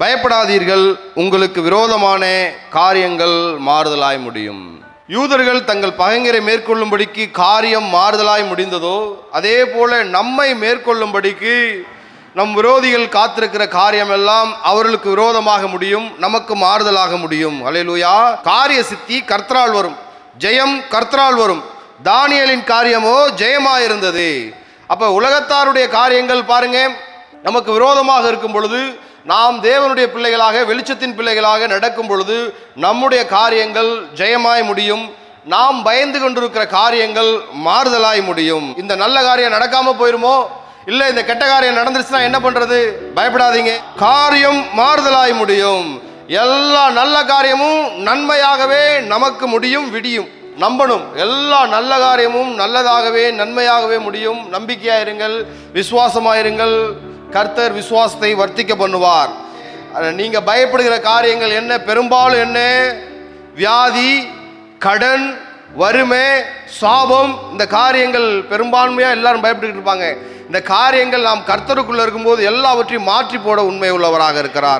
பயப்படாதீர்கள் உங்களுக்கு விரோதமான காரியங்கள் மாறுதலாய் முடியும். யூதர்கள் தங்கள் பகைஞரை மேற்கொள்ளும்படிக்கு காரியம் மாறுதலாய் முடிந்ததோ அதே போல நம்மை மேற்கொள்ளும்படிக்கு நம் விரோதிகள் காத்திருக்கிற காரியம் எல்லாம் அவர்களுக்கு விரோதமாக முடியும் நமக்கு மாறுதலாக முடியும். அலையலூயா காரிய சித்தி கர்த்தரால் வரும். ஜெயம் கர்த்தரால் வரும். தானியலின் காரியமோ ஜெயமாயிருந்தது. அப்ப உலகத்தாருடைய காரியங்கள் பாருங்க நமக்கு விரோதமாக இருக்கும் பொழுது நாம் தேவனுடைய பிள்ளைகளாக வெளிச்சத்தின் பிள்ளைகளாக நடக்கும் பொழுது நம்முடைய காரியங்கள் ஜெயமாய் முடியும். நாம் பயந்து கொண்டிருக்கிற காரியங்கள் மாறுதலாய் முடியும். இந்த நல்ல காரியம் நடக்காம போயிருமோ? இல்ல இந்த கெட்ட காரியம் நடந்துருச்சுன்னா என்ன பண்றது? பயப்படாதீங்க. காரியம் மாறுதலாய் முடியும். எல்லா நல்ல காரியமும் நன்மையாகவே நமக்கு முடியும் விடியும். நம்பணும். எல்லா நல்ல காரியமும் நல்லதாகவே நன்மையாகவே முடியும். நம்பிக்கையாயிருங்கள் விசுவாசமாயிருங்கள். கர்த்தர் விசுவாசத்தை வர்த்திக்க பண்ணுவார். நீங்கள் நீங்க பயப்படுகிற காரியங்கள் என்ன? பெரும்பாலும் என்ன? வியாதி கடன் வறுமை சாபம் இந்த காரியங்கள் பெரும்பான்மையா எல்லாரும் பயப்பட்டுக்கிட்டு இருப்பாங்க. இந்த காரியங்கள் நாம் கர்த்தருக்குள்ள இருக்கும்போது எல்லாவற்றையும் மாற்றி போட உண்மை உள்ளவராக இருக்கிறார்.